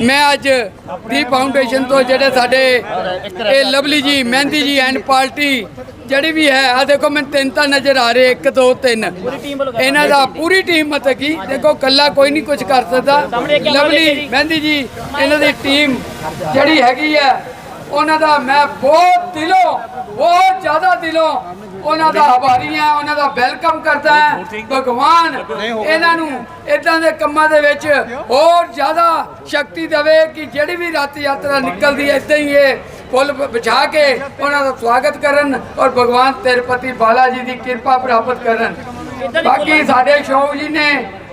ਮੈਂ ਅੱਜ ਦੀ ਫਾਊਂਡੇਸ਼ਨ ਤੋਂ ਜਿਹੜੇ ਸਾਡੇ ਇਹ ਲਵਲੀ ਜੀ, ਮਹਿੰਦੀ ਜੀ ਐਂਡ ਪਾਰਟੀ ਜਿਹੜੀ ਵੀ ਹੈ ਆ ਦੇਖੋ ਮੈਨੂੰ ਤਿੰਨ ਤਾਂ ਨਜ਼ਰ ਆ ਰਹੇ 1 2 3 ਇਹਨਾਂ ਦਾ ਪੂਰੀ ਟੀਮ ਮਤਲਬ ਕੀ ਦੇਖੋ ਕੱਲਾ ਕੋਈ ਨਹੀਂ ਕੁਝ ਕਰ ਸਕਦਾ। ਲਵਲੀ, ਮਹਿੰਦੀ ਜੀ, ਇਹਨਾਂ ਦੀ ਟੀਮ ਜਿਹੜੀ ਹੈਗੀ ਹੈ ਉਹਨਾਂ ਦਾ ਮੈਂ ਬਹੁਤ ਦਿਲੋਂ, ਬਹੁਤ ਜ਼ਿਆਦਾ ਦਿਲੋਂ ਉਹਨਾਂ ਦਾ ਆਭਾਰੀ ਹਾਂ, ਉਹਨਾਂ ਦਾ ਵੈਲਕਮ ਕਰਦਾ ਹਾਂ। ਭਗਵਾਨ ਇਹਨਾਂ ਨੂੰ ਇਦਾਂ ਦੇ ਕੰਮਾਂ ਦੇ ਵਿੱਚ ਹੋਰ ਜ਼ਿਆਦਾ ਸ਼ਕਤੀ ਦੇਵੇ ਕਿ ਜਿਹੜੀ ਵੀ ਰੱਥ ਯਾਤਰਾ ਨਿਕਲਦੀ ਹੈ ਇਦਾਂ ਹੀ ਇਹ ਫੁੱਲ ਵਿਛਾ ਕੇ ਉਹਨਾਂ ਦਾ ਸਵਾਗਤ ਕਰਨ ਔਰ ਭਗਵਾਨ ਤਿਰਪਤੀ ਬਾਲਾ ਜੀ ਦੀ ਕਿਰਪਾ ਪ੍ਰਾਪਤ ਕਰਨ। ਬਾਕੀ ਸਾਡੇ ਸ਼ੋਭ ਜੀ ਨੇ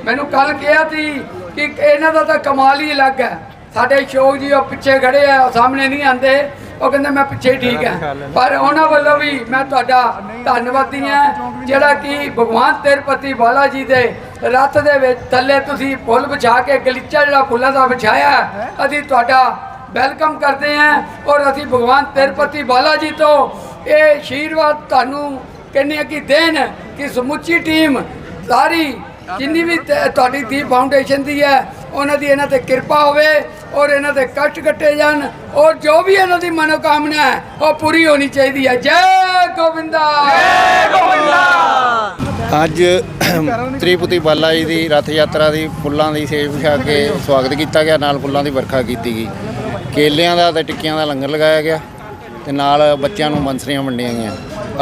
ਮੈਨੂੰ ਕੱਲ ਕਿਹਾ ਸੀ ਕਿ ਇਹਨਾਂ ਦਾ ਤਾਂ ਕਮਾਲ ਹੀ ਅਲੱਗ ਹੈ। ਸਾਡੇ ਸ਼ੋਕ ਜੀ ਉਹ ਪਿੱਛੇ ਖੜੇ ਆ ਉਹ ਸਾਹਮਣੇ ਨਹੀਂ ਆਂਦੇ ਉਹ ਕਹਿੰਦੇ ਮੈਂ ਪਿੱਛੇ ਠੀਕ ਹਾਂ ਪਰ ਉਹਨਾਂ ਵੱਲੋਂ ਵੀ ਮੈਂ ਤੁਹਾਡਾ ਧੰਨਵਾਦੀ ਹਾਂ ਜਿਹੜਾ ਕਿ ਭਗਵਾਨ ਤਿਰਪਤੀ ਬਾਲਾ ਜੀ ਦੇ ਰੱਥ ਦੇ ਵਿੱਚ ਥੱਲੇ ਤੁਸੀਂ ਫੁੱਲ ਵਿਛਾ ਕੇ ਗਲੀਚਾ ਜਿਹੜਾ ਫੁੱਲਾਂ ਦਾ ਵਿਛਾਇਆ ਅਸੀਂ ਤੁਹਾਡਾ ਵੈਲਕਮ ਕਰਦੇ ਹਾਂ ਔਰ ਅਸੀਂ ਭਗਵਾਨ ਤਿਰਪਤੀ ਬਾਲਾ ਜੀ ਤੋਂ ਇਹ ਆਸ਼ੀਰਵਾਦ ਤੁਹਾਨੂੰ ਕਹਿੰਦੇ ਹਾਂ ਕਿ ਦੇਣ ਕਿ ਸਮੁੱਚੀ ਟੀਮ ਸਾਰੀ ਜਿੰਨੀ ਵੀ ਤੁਹਾਡੀ ਦੀ ਫਾਊਂਡੇਸ਼ਨ ਦੀ ਹੈ ਉਹਨਾਂ ਦੀ ਇਹਨਾਂ ਤੇ ਕਿਰਪਾ ਹੋਵੇ ਔਰ ਇਹਨਾਂ ਦੇ ਕਸ਼ਟ ਕੱਟੇ ਜਾਣ ਔਰ ਜੋ ਵੀ ਇਹਨਾਂ ਦੀ ਮਨੋਕਾਮਨਾ ਹੈ, ਉਹ ਪੂਰੀ ਹੋਣੀ ਚਾਹੀਦੀ ਹੈ। ਜੈ ਗੋਬਿੰਦਾ ਅੱਜ ਤ੍ਰਿਪੁਤੀ ਬਾਲਾ ਜੀ ਦੀ ਰਥ ਯਾਤਰਾ ਦੀ ਫੁੱਲਾਂ ਦੀ ਸੇਜ ਵਿਛਾ ਕੇ ਸਵਾਗਤ ਕੀਤਾ ਗਿਆ। ਨਾਲ ਫੁੱਲਾਂ ਦੀ ਵਰਖਾ ਕੀਤੀ ਗਈ। ਕੇਲਿਆਂ ਦਾ ਤੇ ਟਿੱਕੀਆਂ ਦਾ ਲੰਗਰ ਲਗਾਇਆ ਗਿਆ ਤੇ ਨਾਲ ਬੱਚਿਆਂ ਨੂੰ ਬੰਸਰੀਆਂ ਵੰਡੀਆਂ ਗਈਆਂ।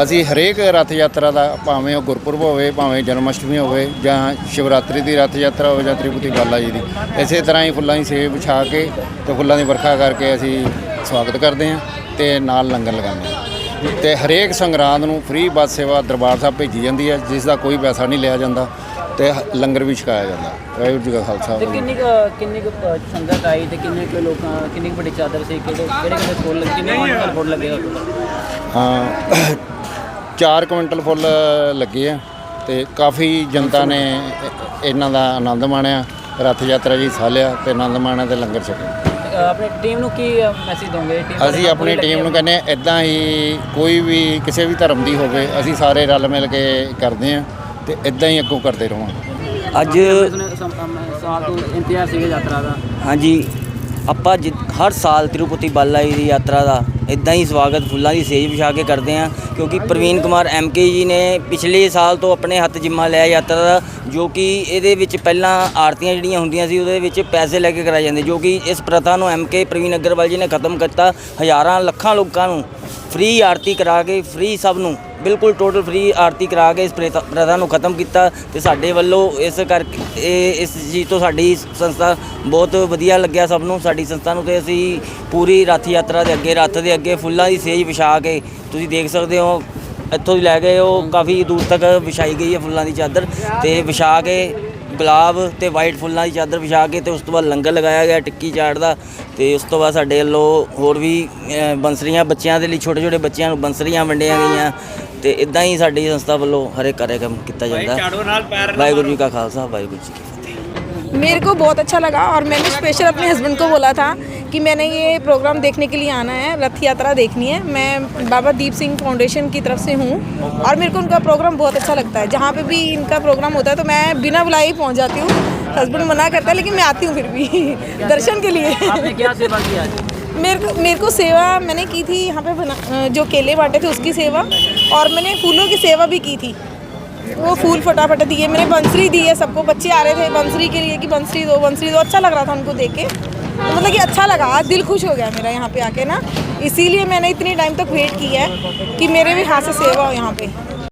ਅਸੀਂ ਹਰੇਕ ਰਥ ਯਾਤਰਾ ਦਾ ਭਾਵੇਂ ਉਹ ਗੁਰਪੁਰਬ ਹੋਵੇ ਭਾਵੇਂ ਜਨਮ ਅਸ਼ਟਮੀ ਹੋਵੇ ਜਾਂ ਸ਼ਿਵਰਾਤਰੀ ਦੀ ਰਥ ਯਾਤਰਾ ਹੋਵੇ ਜਾਂ ਤ੍ਰਿਪੁਤੀ ਬਾਲਾ ਜੀ ਦੀ ਇਸੇ ਤਰ੍ਹਾਂ ਹੀ ਫੁੱਲਾਂ ਦੀ ਸੇਜ ਵਿਛਾ ਕੇ ਤੇ ਫੁੱਲਾਂ ਦੀ ਵਰਖਾ ਕਰਕੇ ਅਸੀਂ ਸਵਾਗਤ ਕਰਦੇ ਹਾਂ ਤੇ ਨਾਲ ਲੰਗਰ ਲਗਾਉਂਦੇ ਹਾਂ। ਤੇ ਹਰੇਕ ਸੰਗਰਾਂਦ ਨੂੰ ਫ੍ਰੀ ਬੱਸ ਸੇਵਾ ਦਰਬਾਰ ਸਾਹਿਬ ਭੇਜੀ ਜਾਂਦੀ ਹੈ ਜਿਸ ਦਾ ਕੋਈ ਪੈਸਾ ਨਹੀਂ ਲਿਆ ਜਾਂਦਾ ਤੇ ਲੰਗਰ ਵੀ ਛਕਾਇਆ ਜਾਂਦਾ। ਵਾਹਿਗੁਰੂ ਜੀ ਕਾ ਖਾਲਸਾ ਤੇ ਕਿੰਨੀ ਕੁ ਕਿੰਨੀ ਕੁ ਸੰਗਤ ਆਈ ਤੇ ਕਿੰਨੇ ਕੁ ਲੋਕਾਂ ਕਿੰਨੀ ਕੁ ਵੱਡੀ ਚਾਦਰ ਸੀ ਕਿਹੜੇ ਕਿਹੜੇ ਕਿਹੜੇ ਲੱਗੇ ਕਿੰਨੇ ਕੁਇੰਟਲ ਫੁੱਲ ਲੱਗੇ ਹੋਏ? ਹਾਂ 4 ਕੁਇੰਟਲ ਫੁੱਲ ਲੱਗੇ ਆ ਤੇ ਕਾਫੀ ਜਨਤਾ ਨੇ ਇਹਨਾਂ ਦਾ ਆਨੰਦ ਮਾਣਿਆ ਰਥ ਯਾਤਰਾ ਜੀ ਹਿੱਸਾ ਲਿਆ ਤੇ ਆਨੰਦ ਮਾਣਿਆ ਤੇ ਲੰਗਰ ਛਕਿਆ। ਆਪਣੀ ਟੀਮ ਨੂੰ ਕੀ ਮੈਸੇਜ ਦੋਗੇ? ਟੀਮ ਅਸੀਂ ਆਪਣੀ ਟੀਮ ਨੂੰ ਕਹਿੰਦੇ ਇਦਾਂ ਹੀ ਕੋਈ ਵੀ ਕਿਸੇ ਵੀ ਧਰਮ ਦੀ ਹੋਵੇ ਅਸੀਂ ਸਾਰੇ ਰਲ ਮਿਲ ਕੇ ਕਰਦੇ ਆ ਤੇ ਇਦਾਂ ਹੀ ਅੱਗੋਂ ਕਰਦੇ ਰਹਾਂਗੇ। ਅੱਜ ਸਾਲ ਤੋਂ ਇੰਤਜ਼ਾਰ ਸੀਗਾ ਯਾਤਰਾ ਦਾ। ਹਾਂਜੀ ਆਪਾਂ ਜਿ- ਹਰ ਸਾਲ ਤਿਰੂਪਤੀ ਬਾਲਾ ਜੀ ਦੀ ਯਾਤਰਾ ਦਾ ਇਦਾਂ ਹੀ ਸਵਾਗਤ ਫੁੱਲਾਂ ਦੀ ਸੇਜ ਵਿਛਾ ਕੇ ਕਰਦੇ ਹਾਂ। ਕਿਉਂਕਿ ਪ੍ਰਵੀਨ ਕੁਮਾਰ ਐਮਕੇ ਜੀ ਨੇ ਪਿਛਲੇ ਸਾਲ ਤੋਂ ਆਪਣੇ ਹੱਥ ਜਿੰਮਾ ਲਿਆ ਯਾਤਰਾ ਦਾ, ਜੋ ਕਿ ਇਹਦੇ ਵਿੱਚ ਪਹਿਲਾਂ ਆਰਤੀਆਂ ਜਿਹੜੀਆਂ ਹੁੰਦੀਆਂ ਸੀ, ਉਹਦੇ ਵਿੱਚ ਪੈਸੇ ਲੈ ਕੇ ਕਰਾਏ ਜਾਂਦੇ, ਜੋ ਕਿ ਇਸ ਪ੍ਰਥਾ ਨੂੰ ਐਮਕੇ ਪ੍ਰਵੀਨ ਅਗਰਵਾਲ ਜੀ ਨੇ ਖਤਮ ਕੀਤਾ, ਹਜ਼ਾਰਾਂ ਲੱਖਾਂ ਲੋਕਾਂ ਨੂੰ ਫ੍ਰੀ ਆਰਤੀ ਕਰਾ ਕੇ ਫ੍ਰੀ ਸਭ ਨੂੰ, ਬਿਲਕੁਲ ਟੋਟਲ ਫ੍ਰੀ ਆਰਤੀ ਕਰਾ ਕੇ ਇਸ ਪ੍ਰਥਾ ਨੂੰ ਖਤਮ ਕੀਤਾ ਤੇ ਸਾਡੇ ਵੱਲੋਂ ਇਸ ਕਰਕੇ, ਇਹ, ਇਸ ਚੀਜ਼ ਤੋਂ ਸਾਡੀ ਸੰਸਥਾ ਬਹੁਤ ਵਧੀਆ ਲੱਗਿਆ ਸਭ ਨੂੰ, ਸਾਡੀ ਸੰਸਥਾ ਨੂੰ ਤੇ ਅਸੀਂ ਪੂਰੀ ਰਥ ਯਾਤਰਾ ਦੇ ਅੱਗੇ, ਰਥ ਦੇ ਅੱਗੇ ਫੁੱਲਾਂ ਦੀ ਸੇਜ ਵਿਛਾ ਕੇ ਤੁਸੀਂ ਦੇਖ ਸਕਦੇ ਹੋ, ਇੱਥੋਂ ਦੀ ਲੈ ਕੇ ਉਹ ਕਾਫੀ ਦੂਰ ਤੱਕ ਵਿਛਾਈ ਗਈ ਹੈ ਫੁੱਲਾਂ ਦੀ ਚਾਦਰ ਤੇ ਵਿਛਾ ਕੇ ਗੁਲਾਬ ਤੇ ਵਾਈਟ ਫੁੱਲਾਂ ਦੀ ਚਾਦਰ ਵਿਛਾ ਕੇ ਤੇ ਉਸ ਤੋਂ ਬਾਅਦ ਲੰਗਰ ਲਗਾਇਆ ਗਿਆ ਟਿੱਕੀ ਚਾਟ ਦਾ ਤੇ ਉਸ ਤੋਂ ਬਾਅਦ ਸਾਡੇ ਵੱਲੋਂ ਹੋਰ ਵੀ ਬੰਸਰੀਆਂ ਬੱਚਿਆਂ ਦੇ ਲਈ ਛੋਟੇ ਛੋਟੇ ਬੱਚਿਆਂ ਨੂੰ ਬੰਸਰੀਆਂ ਵੰਡੀਆਂ ਗਈਆਂ ਤੇ ਇਦਾਂ ਹੀ ਸਾਡੀ ਸੰਸਥਾ ਵੱਲੋਂ ਹਰੇਕ ਕਾਰਜਕ੍ਰਮ ਕੀਤਾ ਜਾਂਦਾ। ਵਾਹਿਗੁਰੂ ਜੀ ਕਾ ਖਾਲਸਾ, ਵਾਹਿਗੁਰੂ ਜੀ ਕੀ मेरे को बहुत अच्छा लगा और मैंने स्पेशल अपने हस्बैंड को बोला था कि मैंने ये प्रोग्राम देखने के लिए आना है रथ यात्रा देखनी है। मैं बाबा दीप सिंह फाउंडेशन की तरफ़ से हूँ और मेरे को उनका प्रोग्राम बहुत अच्छा लगता है। जहाँ पे भी इनका प्रोग्राम होता है तो मैं बिना बुलाए ही पहुँच जाती हूँ। हस्बैंड मना करता है लेकिन मैं आती हूँ फिर भी दर्शन के लिए। क्या सेवा की मेरे को मेरे को सेवा मैंने की थी यहाँ पे जो केले बांटे थे उसकी सेवा और मैंने फूलों की सेवा भी की थी। वो फूल फटाफट दिए, मैंने बंसरी दी है सबको, बच्चे आ रहे थे बंसरी के लिए कि बंसरी दो बंसरी दो। अच्छा लग रहा था उनको देख के। तो मतलब कि अच्छा लगा, आज दिल खुश हो गया मेरा यहाँ पे आके ना। इसीलिए मैंने इतनी टाइम तक वेट किया है कि मेरे भी हाथ से सेवा हो यहाँ पे।